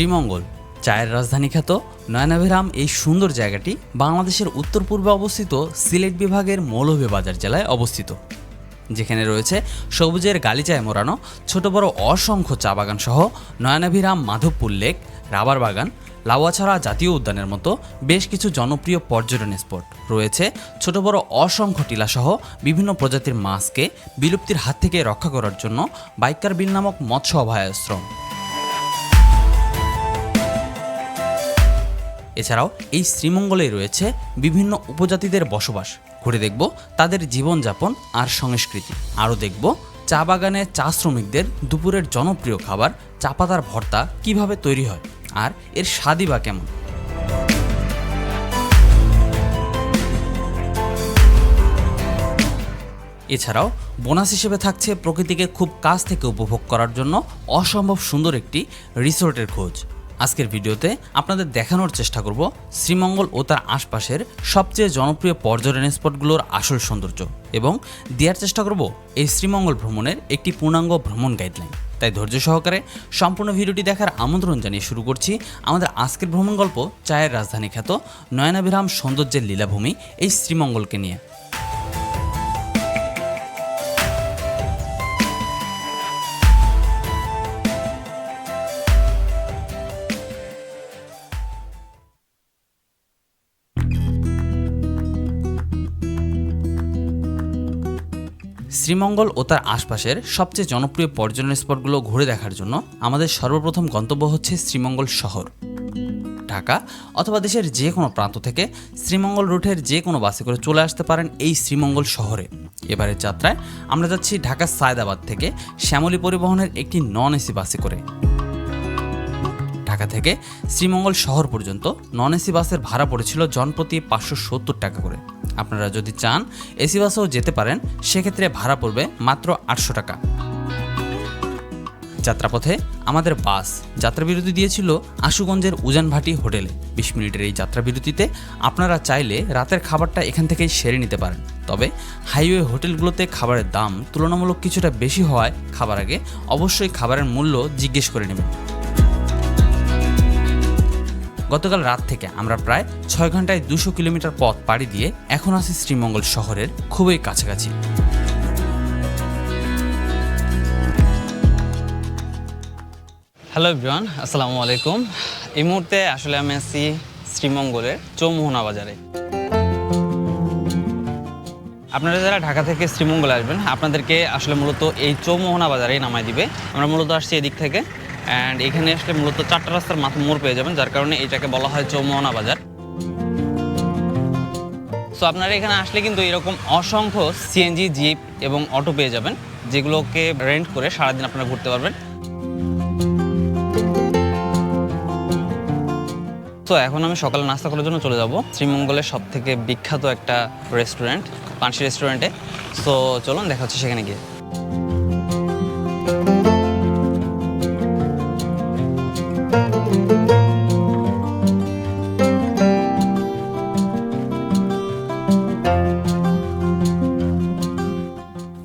শ্রীমঙ্গল। চায়ের রাজধানী খ্যাত নয়নাভিরাম এই সুন্দর জায়গাটি বাংলাদেশের উত্তর পূর্বে অবস্থিত সিলেট বিভাগের মৌলভীবাজার জেলায় অবস্থিত। যেখানে রয়েছে সবুজের গালিচায় মোড়ানো ছোট বড় অসংখ্য চা বাগান সহ নয়নাভিরাম, মাধবপুর লেক, রাবার বাগান, লাউয়াছড়া জাতীয় উদ্যানের মতো বেশ কিছু জনপ্রিয় পর্যটন স্পট। রয়েছে ছোট বড় অসংখ্য টিলাসহ বিভিন্ন প্রজাতির মাছকে বিলুপ্তির হাত থেকে রক্ষা করার জন্য বাইকার বিল নামক মৎস্য অভয়াশ্রম। এছাড়াও এই শ্রীমঙ্গলে রয়েছে বিভিন্ন উপজাতিদের বসবাস। ঘুরে দেখব তাদের জীবনযাপন আর সংস্কৃতি। আরও দেখব চা বাগানে চা শ্রমিকদের দুপুরের জনপ্রিয় খাবার, চা পাতার ভর্তা কীভাবে তৈরি হয় আর এর স্বাদই বা কেমন। এছাড়াও বোনাস হিসেবে থাকছে প্রকৃতিকে খুব কাছ থেকে উপভোগ করার জন্য অসম্ভব সুন্দর একটি রিসোর্টের খোঁজ। আজকের ভিডিওতে আপনাদের দেখানোর চেষ্টা করব শ্রীমঙ্গল ও তার আশপাশের সবচেয়ে জনপ্রিয় পর্যটন স্পটগুলোর আসল সৌন্দর্য এবং দেওয়ার চেষ্টা করব এই শ্রীমঙ্গল ভ্রমণের একটি পূর্ণাঙ্গ ভ্রমণ গাইডলাইন তাই ধৈর্য সহকারে সম্পূর্ণ ভিডিওটি দেখার আমন্ত্রণ জানিয়ে শুরু করছি আমাদের আজকের ভ্রমণ গল্প চায়ের রাজধানী খ্যাত নয়নাবিরাম সৌন্দর্যের লীলাভূমি এই শ্রীমঙ্গলকে নিয়ে। শ্রীমঙ্গল ও তার আশপাশের সবচেয়ে জনপ্রিয় পর্যটন স্পটগুলো ঘুরে দেখার জন্য আমাদের সর্বপ্রথম গন্তব্য হচ্ছে শ্রীমঙ্গল শহর। ঢাকা অথবা দেশের যে কোনো প্রান্ত থেকে শ্রীমঙ্গল রুটের যে কোনো বাসে করে চলে আসতে পারেন এই শ্রীমঙ্গল শহরে। এবারের যাত্রায় আমরা যাচ্ছি ঢাকার সায়দাবাদ থেকে শ্যামলী পরিবহনের একটি নন এসি বাসে করে। ঢাকা থেকে শ্রীমঙ্গল শহর পর্যন্ত নন এসি বাসের ভাড়া পড়েছিল জনপ্রতি পাঁচশো সত্তর টাকা করে। আপনারা যদি চান এসি বাসেও যেতে পারেন, সেক্ষেত্রে ভাড়া পড়বে মাত্র আটশো টাকা। যাত্রাপথে আমাদের বাস যাত্রাবিরতি দিয়েছিল আশুগঞ্জের উজানভাটি হোটেলে। বিশ মিনিটের এই যাত্রাবিরতিতে আপনারা চাইলে রাতের খাবারটা এখান থেকেই সেরে নিতে পারেন। তবে হাইওয়ে হোটেলগুলোতে খাবারের দাম তুলনামূলক কিছুটা বেশি হওয়ায় খাবার আগে অবশ্যই খাবারের মূল্য জিজ্ঞেস করে নেবেন। গতকাল রাত থেকে আমরা প্রায় ছয় ঘন্টায় দুশো কিলোমিটার পথ পাড়ি দিয়ে এখন আছি শ্রীমঙ্গল শহরের খুবই কাছাকাছি। হ্যালো এভরিওয়ান আসসালামু আলাইকুম। এই মুহূর্তে আসলে আমি আছি শ্রীমঙ্গলের চৌমোহনা বাজারে। আপনারা যারা ঢাকা থেকে শ্রীমঙ্গল আসবেন, আপনাদেরকে আসলে মূলত এই চৌমোহনা বাজারেই নামায় দিবে। আমরা মূলত আসছি এদিক থেকে অ্যান্ড এখানে আসলে মূলত চারটা রাস্তার মাথা মোড় পেয়ে যাবেন, যার কারণে এটাকে বলা হয় চৌমোহনা বাজার। সো আপনারা এখানে আসলে কিন্তু এরকম অসংখ্য সিএনজি জিপ এবং অটো পেয়ে যাবেন, যেগুলোকে রেন্ট করে সারাদিন আপনারা ঘুরতে পারবেন। তো এখন আমি সকালে নাস্তা করার জন্য চলে যাব। শ্রীমঙ্গলের সব থেকে বিখ্যাত একটা রেস্টুরেন্ট পানসি রেস্টুরেন্টে সো চলুন দেখা হচ্ছে সেখানে গিয়ে।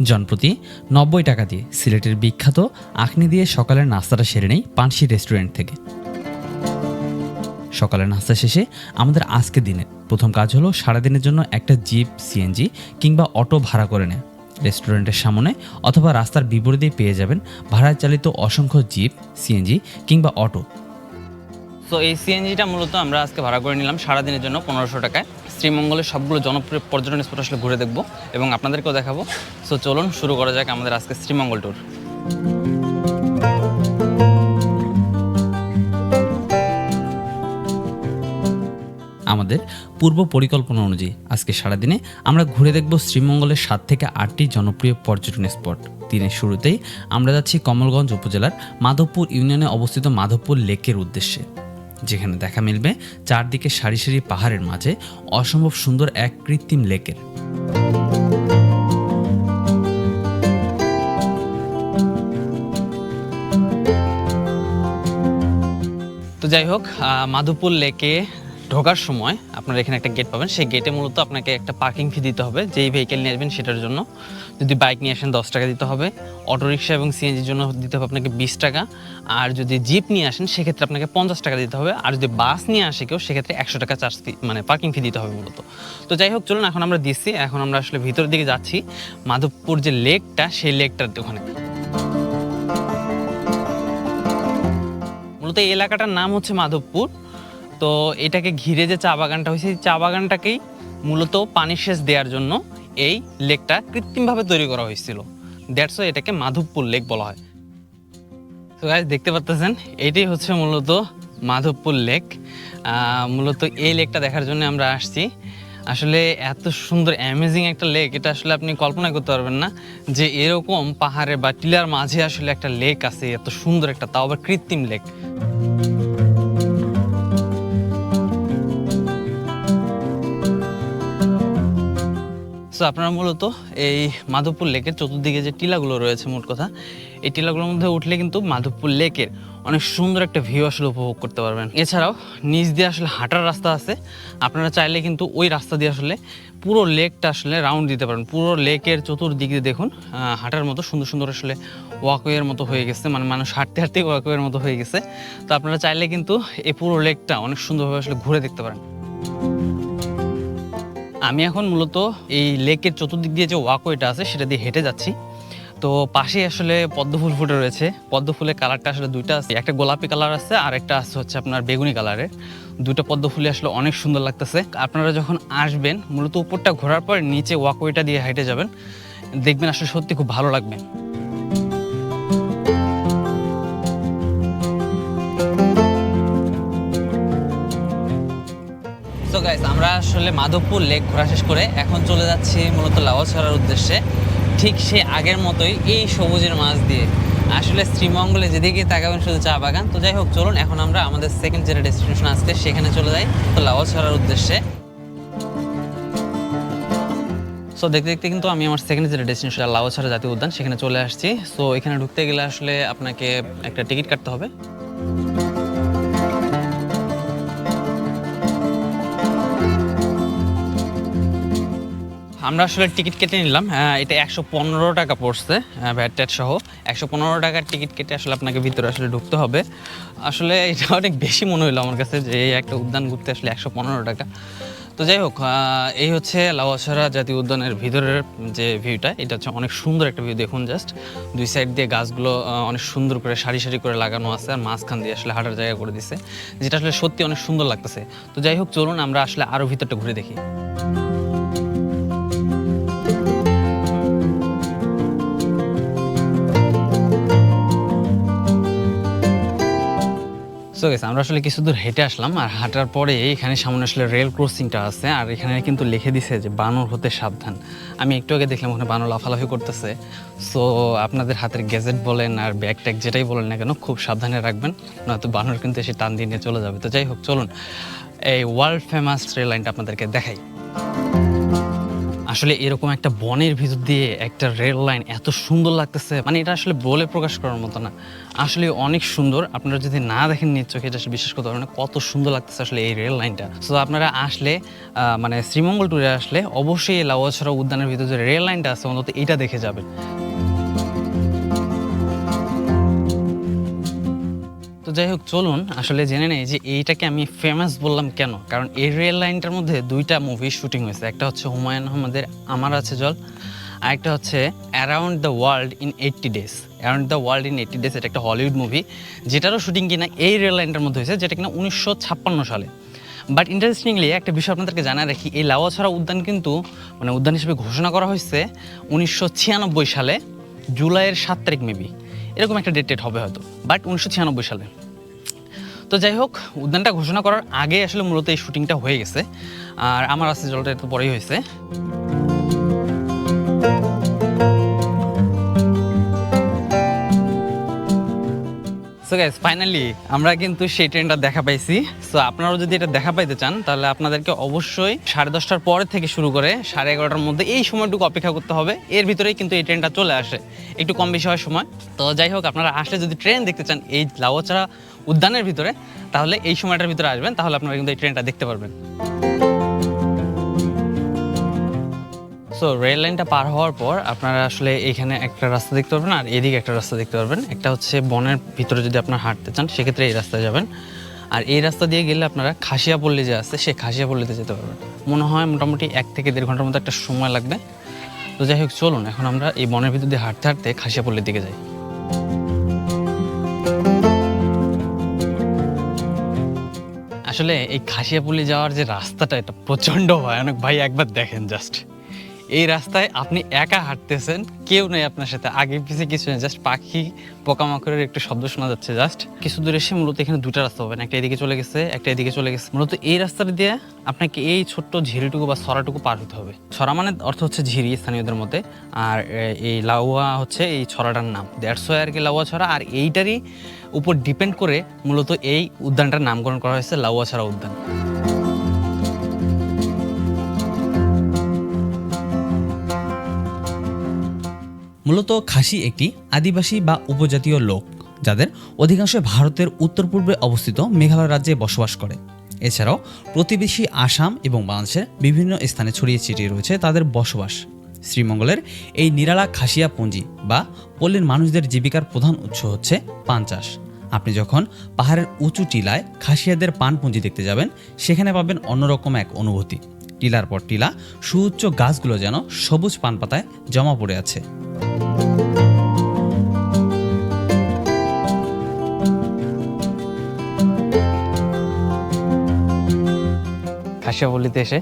জনপ্রতি নব্বই টাকা দিয়ে সিলেটের বিখ্যাত আখনি দিয়ে সকালের নাস্তাটা সেরে নেই পানসি রেস্টুরেন্ট থেকে। সকালের নাস্তা শেষে আমাদের আজকে দিনের প্রথম কাজ হলো সারাদিনের জন্য একটা জিপ, সিএনজি কিংবা অটো ভাড়া করে নেয়। রেস্টুরেন্টের সামনে অথবা রাস্তার বিপরীতেই পেয়ে যাবেন ভাড়ায় চালিত অসংখ্য জিপ, সিএনজি কিংবা অটো। তো এই সিএনজিটা মূলত আমরা আজকে ভাড়া করে নিলাম সারাদিনের জন্য পনেরোশো টাকায়। শ্রীমঙ্গলের সবগুলো জনপ্রিয় পর্যটন স্পট আসলে ঘুরে দেখব এবং আপনাদেরকেও দেখাবো। সো চলুন শুরু করা যাক আমাদের আজকে শ্রীমঙ্গল ট্যুর আমাদের পূর্ব পরিকল্পনা অনুযায়ী আজকে সারাদিনে আমরা ঘুরে দেখব শ্রীমঙ্গলের সাত থেকে আটটি জনপ্রিয় পর্যটন স্পট। দিনের শুরুতেই আমরা যাচ্ছি কমলগঞ্জ উপজেলার মাধবপুর ইউনিয়নে অবস্থিত মাধবপুর লেকের উদ্দেশ্যে। যেখানে দেখা মিলবে চারদিকে সারি সারি পাহাড়ের মাঝে অসম্ভব সুন্দর এক কৃত্রিম লেকের। তো যাই হোক মাধুপুর লেকে ঢোকার সময় আপনারা এখানে একটা গেট পাবেন। সেই গেটে মূলত আপনাকে একটা পার্কিং ফি দিতে হবে। যেই ভেহিকেল নিয়ে আসবেন সেটার জন্য। যদি বাইক নিয়ে আসেন, দশ টাকা দিতে হবে। অটোরিকশা এবং সিএনজির জন্য দিতে হবে আপনাকে বিশ টাকা। আর যদি জিপ নিয়ে আসেন, সেক্ষেত্রে আপনাকে পঞ্চাশ টাকা দিতে হবে। আর যদি বাস নিয়ে আসে কেউ, সেক্ষেত্রে একশো টাকা চার্জ মানে পার্কিং ফি দিতে হবে মূলত। তো যাই হোক, চলুন এখন আমরা দিচ্ছি। এখন আমরা আসলে ভিতরের দিকে যাচ্ছি। মাধবপুর যে লেকটা, সেই লেকটার ওখানে। মূলত এই এলাকাটার নাম হচ্ছে মাধবপুর। তো এটাকে ঘিরে যে চা বাগানটা হয়েছে চা বাগানটাকেই মূলত পানি সেচ দেওয়ার জন্য এই লেকটা কৃত্রিমভাবে তৈরি করা হয়েছিল। দ্যাটস এটাকে মাধবপুর লেক বলা হয়। তো গাইজ দেখতে পাচ্ছেন এটাই হচ্ছে মূলত মাধবপুর লেক। মূলত এই লেকটা দেখার জন্য আমরা আসছি। আসলে এত সুন্দর অ্যামেজিং একটা লেক, এটা আসলে আপনি কল্পনা করতে পারবেন না যে এরকম পাহাড়ে বা টিলার মাঝে আসলে একটা লেক আছে, এত সুন্দর একটা, তাও আবার কৃত্রিম লেক। সো আপনারা মূলত এই মাধবপুর লেকের চতুর্দিকে যে টিলাগুলো রয়েছে, মোট কথা, এই টিলাগুলোর মধ্যে উঠলে কিন্তু মাধবপুর লেকের অনেক সুন্দর একটা ভিউ আসলে উপভোগ করতে পারবেন। এছাড়াও নিচ দিয়ে আসলে হাঁটার রাস্তা আছে। আপনারা চাইলে কিন্তু ওই রাস্তা দিয়ে আসলে পুরো লেকটা আসলে রাউন্ড দিতে পারেন। পুরো লেকের চতুর্দিক দিয়ে দেখুন হাঁটার মতো সুন্দর সুন্দর আসলে ওয়াকওয়ের মতো হয়ে গেছে। মানে মানুষ হাঁটতে হাঁটতে ওয়াকওয়ের মতো হয়ে গেছে। তো আপনারা চাইলে কিন্তু এই পুরো লেকটা অনেক সুন্দরভাবে আসলে ঘুরে দেখতে পারেন। আমি এখন মূলত এই লেকের চতুর্দিক দিয়ে যে ওয়াকওয়েটা আছে, সেটা দিয়ে হেঁটে যাচ্ছি। তো পাশে আসলে পদ্মফুল ফুটে রয়েছে। পদ্মফুলের কালারটা আসলে দুইটা আছে। একটা গোলাপি কালার আছে, আর একটা আছে হচ্ছে আপনার বেগুনি কালারের। দুটো পদ্ম ফুলে আসলে অনেক সুন্দর লাগতেছে। আপনারা যখন আসবেন, মূলত উপরটা ঘোরার পর নিচে ওয়াকওয়েটা দিয়ে হেঁটে যাবেন। দেখবেন আসলে সত্যি খুব ভালো লাগবে। আসলে মাধবপুর লেক ঘোরা শেষ করে এখন চলে যাচ্ছি মূলত লাওয়াছড়ার উদ্দেশ্যে। ঠিক সে আগের মতোই এই সবুজের মাছ দিয়ে। আসলে শ্রীমঙ্গলে যেদিকে তাকাবেন শুধু চা বাগান। তো যাই হোক, চলুন এখন আমরা আমাদের সেকেন্ড যেটা ডেস্টিনেশন আজকে, সেখানে চলে যাই তো লাওয়াছড়ার উদ্দেশ্যে। সো দেখতে দেখতে কিন্তু আমি আমার সেকেন্ড যেটা ডেস্টিনেশন লাওয়াছড়া জাতীয় উদ্যান, সেখানে চলে আসছি। সো এখানে ঢুকতে গেলে আসলে আপনাকে একটা টিকিট কাটতে হবে। আমরা আসলে টিকিট কেটে নিলাম। এটা একশো পনেরো টাকা পড়ছে ভ্যাট ট্যাট সহ। একশো পনেরো টাকার টিকিট কেটে আসলে আপনাকে ভিতরে আসলে ঢুকতে হবে। আসলে এটা অনেক বেশি মনে হলো আমার কাছে যে একটা উদ্যান ঘুরতে আসলে একশো পনেরো টাকা। তো যাই হোক এই হচ্ছে লাওয়াছড়া জাতীয় উদ্যানের ভিতরের যে ভিউটা, এটা হচ্ছে অনেক সুন্দর একটা ভিউ দেখুন জাস্ট দুই সাইড দিয়ে গাছগুলো অনেক সুন্দর করে সারি সারি করে লাগানো আছে আর মাঝখান দিয়ে আসলে হাঁটার জায়গা করে দিছে, যেটা আসলে সত্যি অনেক সুন্দর লাগতেছে। তো যাই হোক, চলুন আমরা আসলে আরও ভিতরটা ঘুরে দেখি। সো গেছে আমরা আসলে কিছু দূর হেঁটে আসলাম আর হাঁটার পরে এখানে সামনে আসলে রেল ক্রসিংটা আছে আর এখানে কিন্তু লিখে দিছে যে বানর হতে সাবধান। আমি একটু আগে দেখলাম ওখানে বানর লাফালাফি করতেছে। সো আপনাদের হাতের গ্যাজেট বলেন আর ব্যাগ ট্যাগ যেটাই বলেন না কেন, খুব সাবধানে রাখবেন, নয়তো বানর কিন্তু এসে টান দিয়ে নিয়ে চলে যাবে। তো যাই হোক, চলুন। এই ওয়ার্ল্ড ফেমাস রেল লাইনটা আপনাদেরকে দেখাই। আসলে এরকম একটা বনের ভিতর দিয়ে একটা রেল লাইন এত সুন্দর লাগতেছে মানে এটা আসলে বলে প্রকাশ করার মতো না। আসলে অনেক সুন্দর, আপনারা যদি না দেখেন নিজ চোখে, এটা বিশ্বাস করতে পারবেন কত সুন্দর লাগতেছে আসলে এই রেল লাইনটা। সো আপনারা আসলে মানে শ্রীমঙ্গল ট্যুরে আসলে অবশ্যই লাউয়াছড়া উদ্যানের ভিতরে যে রেল লাইনটা আছে, অন্তত এটা দেখে যাবেন। যাই হোক, চলুন। আসলে জেনে নেই যে এইটাকে আমি ফেমাস বললাম কেন? কারণ এই রেল লাইনটার মধ্যে দুইটা মুভি শুটিং হয়েছে। একটা হচ্ছে হুমায়ুন আহমেদের আমার আছে জল, আর একটা হচ্ছে around the world in eighty days around the world in eighty days এটা একটা হলিউড মুভি যেটারও শুটিং কিনা এই রেল লাইনটার মধ্যে হয়েছে, যেটা কিনা উনিশশো ছাপ্পান্ন সালে। বাট ইন্টারেস্টিংলি একটা বিষয় আপনাদেরকে জানা রাখি, এই লাওয়া লাওয়াছড়া উদ্যান কিন্তু মানে উদ্যান হিসেবে ঘোষণা করা হয়েছে উনিশশো ছিয়ানব্বই সালে, জুলাইয়ের সাত তারিখ মেবি এরকম একটা ডেট টেট হবে হয়তো বাট উনিশশো ছিয়ানব্বই সালে। তো যাই হোক, উদ্যানটা ঘোষণা করার আগে আসলে মূলত এই শুটিংটা হয়ে গেছে, আর আমার আছে জলটা একটু পরেই হয়েছে। সো গাইস ফাইনালি আমরা কিন্তু সেই ট্রেনটা দেখা পাইছি। সো আপনারাও যদি এটা দেখা পাইতে চান, তাহলে আপনাদেরকে অবশ্যই সাড়ে দশটার পরে থেকে শুরু করে সাড়ে এগারোটার মধ্যে এই সময়টুকু অপেক্ষা করতে হবে। এর ভিতরেই কিন্তু এই ট্রেনটা চলে আসে। একটু কম বেশি হয় সময়। তো যাই হোক, আপনারা আসলে যদি ট্রেন দেখতে চান এই লাউয়াছড়া উদ্যানের ভিতরে, তাহলে এই সময়টার ভিতরে আসবেন। তাহলে আপনারা কিন্তু এই ট্রেনটা দেখতে পারবেন। সো রেল লাইনটা পার হওয়ার পর আপনারা আসলে এখানে একটা রাস্তা দেখতে পারবেন আর এদিকে একটা রাস্তা দেখতে পারবেন। একটা হচ্ছে বনের ভিতরে যদি আপনারা হাঁটতে চান, সেক্ষেত্রে এই রাস্তায় যাবেন। আর এই রাস্তা দিয়ে গেলে আপনারা খাসিয়াপল্লি যে আছে, সেই খাসিয়াপল্লিতে যেতে পারবেন। মনে হয় মোটামুটি এক থেকে দেড় ঘণ্টার মতো একটা সময় লাগবে। তো যাই হোক, চলুন, এখন আমরা এই বনের ভিতর দিয়ে হাঁটতে হাঁটতে খাসিয়াপল্লির দিকে যাই। আসলে এই খাসিয়াপল্লি যাওয়ার যে রাস্তাটা, এটা প্রচণ্ড ভয়ানক। ভাই, একবার দেখেন জাস্ট এই রাস্তায় আপনি একা হাঁটতেছেন, কেউ নেই আপনার সাথে। আগে পিছিয়ে কিছু নেই জাস্ট পাখি পোকামাকড়ের একটু শব্দ শোনা যাচ্ছে জাস্ট কিছু দূরে এসে মূলত এখানে দুটো রাস্তা পাবেন একটা এদিকে চলে গেছে, একটা এদিকে চলে গেছে। মূলত এই রাস্তাটা দিয়ে আপনাকে এই ছোট্ট ঝিরিটুকু বা সরাটুকু পার হতে হবে। ছড়া মানে অর্থ হচ্ছে ঝিরি স্থানীয়দের মধ্যে আর এই লাউয়া হচ্ছে এই ছড়াটার নাম। দেড়শো আর কি লাউয়া ছড়া, আর এইটারই উপর ডিপেন্ড করে মূলত এই উদ্যানটার নামকরণ করা হয়েছে লাউয়া ছড়া উদ্যান। মূলত খাসি একটি আদিবাসী বা উপজাতীয় লোক, যাদের অধিকাংশ ভারতের উত্তর পূর্বে অবস্থিত মেঘালয় রাজ্যে বসবাস করে। এছাড়াও প্রতিবেশী আসাম এবং বাংলাদেশের বিভিন্ন স্থানে ছড়িয়ে ছিটিয়ে রয়েছে তাদের বসবাস। শ্রীমঙ্গলের এই নিরালা খাসিয়া পুঁজি বা পল্লীর মানুষদের জীবিকার প্রধান উৎস হচ্ছে পান চাষ। আপনি যখন পাহাড়ের উঁচু টিলায় খাসিয়াদের পান পুঁজি দেখতে যাবেন, সেখানে পাবেন অন্যরকম এক অনুভূতি। টিলার পর টিলা সুউচ্চ গাছগুলো যেন সবুজ পান পাতায় জমা পড়ে আছে। খাসিয়াপল্লিতে এসে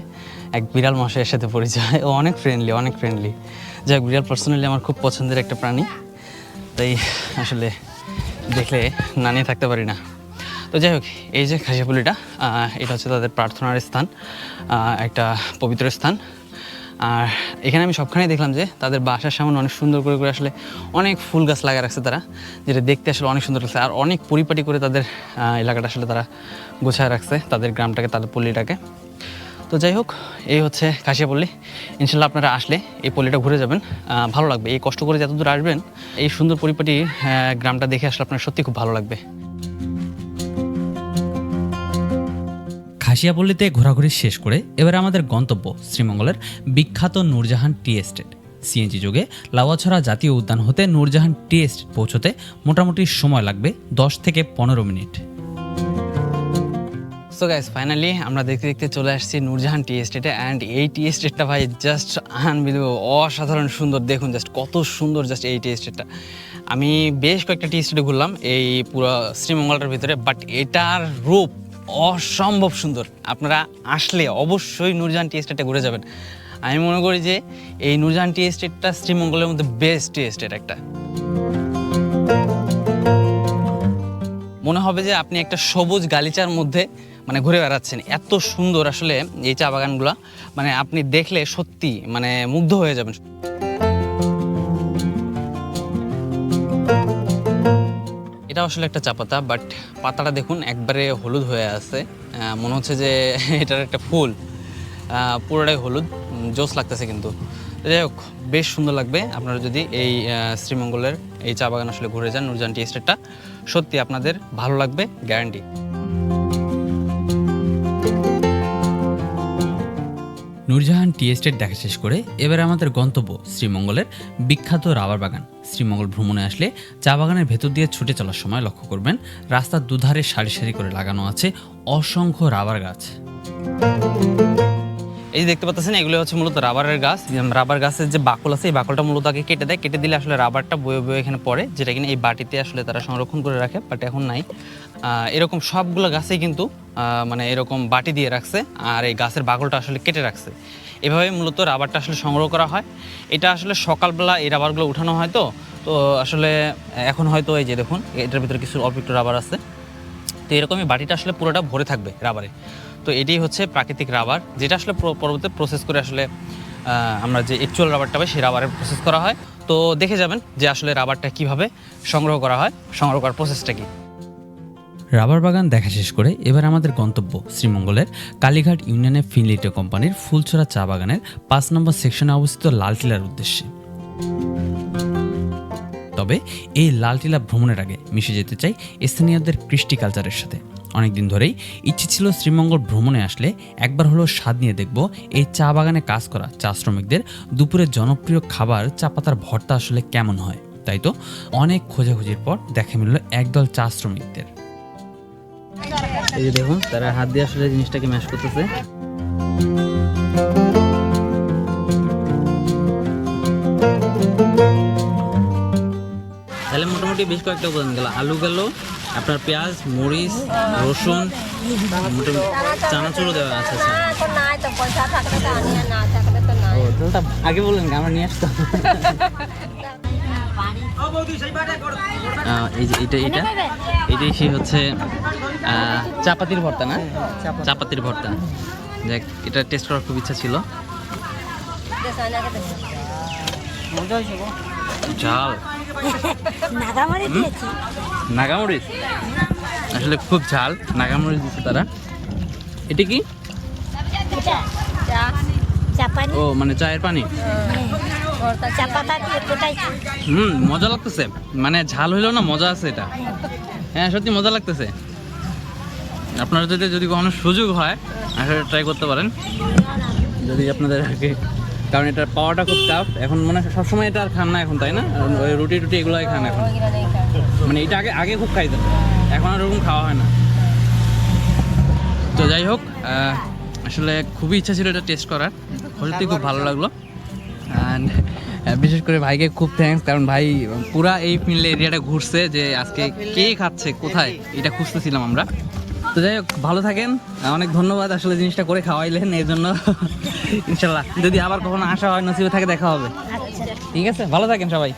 এক বিড়াল মশাইয়ের সাথে পরিচয়। ও অনেক ফ্রেন্ডলি অনেক ফ্রেন্ডলি যাই বিড়াল পার্সোনালি আমার খুব পছন্দের একটা প্রাণী। তাই আসলে দেখলে না নিয়ে থাকতে পারি না। তো যাই হোক, এই যে খাসিয়াপল্লিটা এটা হচ্ছে তাদের প্রার্থনার স্থান একটা পবিত্র স্থান। আর এখানে আমি সবখানেই দেখলাম যে তাদের বাসার সামনে অনেক সুন্দর করে করে আসলে অনেক ফুল গাছ লাগা রাখছে তারা, যেটা দেখতে আসলে অনেক সুন্দর লাগছে। আর অনেক পরিপাটি করে তাদের এলাকাটা আসলে তারা গোছায় রাখছে, তাদের গ্রামটাকে, তাদের পল্লীটাকে। তো যাই হোক, এই হচ্ছে কাশিয়াপল্লী। ইনশাল্লাহ আপনারা আসলে এই পল্লীটা ঘুরে যাবেন। ভালো লাগবে। এই কষ্ট করে যত দূর আসবেন, এই সুন্দর পরিপাটি গ্রামটা দেখে আসলে আপনার সত্যি খুব ভালো লাগবে। খাসিয়াপল্লিতে ঘোরাঘুরি শেষ করে এবার আমাদের গন্তব্য শ্রীমঙ্গলের বিখ্যাত নূরজাহান টি এস্টেট। সিএনজি যোগে লাওয়াছড়া জাতীয় উদ্যান হতে নূরজাহান টি এস্টেট পৌঁছতে মোটামুটি সময় লাগবে দশ থেকে পনেরো মিনিট। সো গাইস ফাইনালি আমরা দেখতে দেখতে চলে আসছি নূরজাহান টি এস্টেটে অ্যান্ড এই টি এস্টেটটা ভাই জাস্ট আনবিলিভেবল অসাধারণ সুন্দর। দেখুন জাস্ট কত সুন্দর জাস্ট এই টি এস্টেটটা আমি বেশ কয়েকটা টি এস্টেটে ঘুরলাম, এই পুরো শ্রীমঙ্গলটার ভিতরে বাট এটার রূপ অসম্ভব সুন্দর। আপনারা আসলে অবশ্যই নূরজাহান টি এস্টেটে ঘুরে যাবেন। আমি মনে করি যে এই নূরজাহান টি এস্টেটটা শ্রীমঙ্গলের মধ্যে বেস্ট টি এস্টেট একটা মনে হবে যে আপনি একটা সবুজ গালিচার মধ্যে মানে ঘুরে বেড়াচ্ছেন। এত সুন্দর আসলে এই চা বাগানগুলো। মানে আপনি দেখলে সত্যি মানে মুগ্ধ হয়ে যাবেন। এটা আসলে একটা চা পাতা বাট পাতাটা দেখুন একবারে হলুদ হয়ে আছে। মনে হচ্ছে যে এটার একটা ফুল। পুরোটাই হলুদ। জোস লাগতেছে কিন্তু। যাই হোক, বেশ সুন্দর লাগবে। আপনারা যদি এই শ্রীমঙ্গলের এই চা বাগান আসলে ঘুরে যান, নুরজান টি এস্টেটটা সত্যি আপনাদের ভালো লাগবে গ্যারান্টি নূরজাহান টি এস্টেট দেখা শেষ করে এবার আমাদের গন্তব্য শ্রীমঙ্গলের বিখ্যাত রাবার বাগান। শ্রীমঙ্গল ভ্রমণে আসলে চা বাগানের ভেতর দিয়ে ছুটে চলার সময় লক্ষ্য করবেন, রাস্তার দুধারে সারি সারি করে লাগানো আছে অসংখ্য রাবার গাছ। এই যে দেখতে পাচ্ছেন, এগুলো হচ্ছে মূলত রাবারের গাছ। রাবার গাছের যে বাকল আছে, এই বাকলটা মূলত আগে কেটে দেয়। কেটে দিলে আসলে রাবারটা বয়ে বয়ে এখানে পড়ে, যেটা কিনা এই বাটিতে আসলে তারা সংরক্ষণ করে রাখে বাট এখন নাই। এরকম সবগুলো গাছেই কিন্তু মানে এরকম বাটি দিয়ে রাখছে, আর এই গাছের বাকলটা আসলে কেটে রাখছে। এভাবে মূলত রাবারটা আসলে সংগ্রহ করা হয়। এটা আসলে সকালবেলা এই রাবারগুলো উঠানো হয় তো তো আসলে এখন হয়তো এই যে দেখুন, এটার ভিতরে কিছু অল্প একটু রাবার আছে। তো এরকমই বাটিটা আসলে পুরোটা ভরে থাকবে রাবারে। তো এটাই হচ্ছে প্রাকৃতিক রাবার যেটা আসলে প্র- পরবর্তীতে প্রসেস করে আসলে আমরা যে অ্যাকচুয়াল রাবারটা পাই, সেই রাবারের প্রসেস করা হয়। তো দেখে যাবেন যে আসলে রাবারটা কীভাবে সংগ্রহ করা হয়, সংগ্রহ করার প্রসেসটা কি। রাবার বাগান দেখা শেষ করে এবার আমাদের গন্তব্য শ্রীমঙ্গলের কালীঘাট ইউনিয়নের ফিনলিটে কোম্পানির ফুলছড়া চা বাগানের পাঁচ নম্বর সেকশনে অবস্থিত লালটিলার উদ্দেশ্যে। তবে এই লালটিলা ভ্রমণের আগে মিশে যেতে চাই স্থানীয়দের কৃষ্টি কালচারের সাথে। অনেকদিন ধরেই। ইচ্ছে ছিল শ্রীমঙ্গল ভ্রমণে আসলে একবার হলো স্বাদ নিয়ে দেখব এই চা বাগানে কাজ করা চা শ্রমিকদের দুপুরের জনপ্রিয় খাবার চা পাতার ভর্তা আসলে কেমন হয়, তাই তো? অনেক খোঁজাখুঁজির পর দেখা মিলল একদল চা শ্রমিকদের। দেখুন, তারা হাত দিয়ে আসলে জিনিসটাকে ম্যাশ করতেছে। তাহলে মোটামুটি বেশ কয়েকটা উপাদান গেল। আলু গেল আপনার পেঁয়াজ মরিচ রসুন মোটামুটি চানাচুরও দেওয়া আছে আগে বললেন আমরা নিয়ে আসতাম। আহ, এই যে এটা এটা এটাই সেই হচ্ছে চাপাতির ভর্তা না? চাপাতির ভর্তা। দেখ এটা টেস্ট করার খুব ইচ্ছা ছিল। ঝাল দিয়েছি। নাগামরিচ আসলে খুব ঝাল নাগামরিচ দিচ্ছে তারা। এটা কি? ও মানে চায়ের পানি? কোটাইছি হুম মজা লাগতেছে। মানে ঝাল হইলেও না মজা আছে এটা। হ্যাঁ সত্যি মজা লাগতেছে। আপনারা যদি যদি কখনো সুযোগ হয় আসলে ট্রাই করতে পারেন। যদি আপনাদের আগে কারণ এটা পাওয়াটা খুব টাফ এখন মনে হয় সবসময় এটা আর খান না এখন তাই না? ওই রুটি টুটি এগুলোই খান এখন। মানে এটা আগে আগে খুব খাইতেন এখন আর ওরকম খাওয়া হয় না। তো যাই হোক আসলে খুবই ইচ্ছা ছিল এটা টেস্ট করার। সত্যি খুব ভালো লাগল। অ্যান্ড বিশেষ করে ভাইকে খুব থ্যাঙ্কস কারণ ভাই পুরা এই ফিনলে এরিয়াটা ঘুরছে যে আজকে কে খাচ্ছে কোথায় এটা খুঁজতেছিলাম আমরা। তো যাই হোক ভালো থাকেন। অনেক ধন্যবাদ আসলে জিনিসটা করে খাওয়াইলেন এই জন্য। ইনশাল্লাহ। যদি আবার কখনো আসা হয় নসিবে থাকে দেখা হবে। আচ্ছা। ঠিক আছে? ভালো থাকেন সবাই।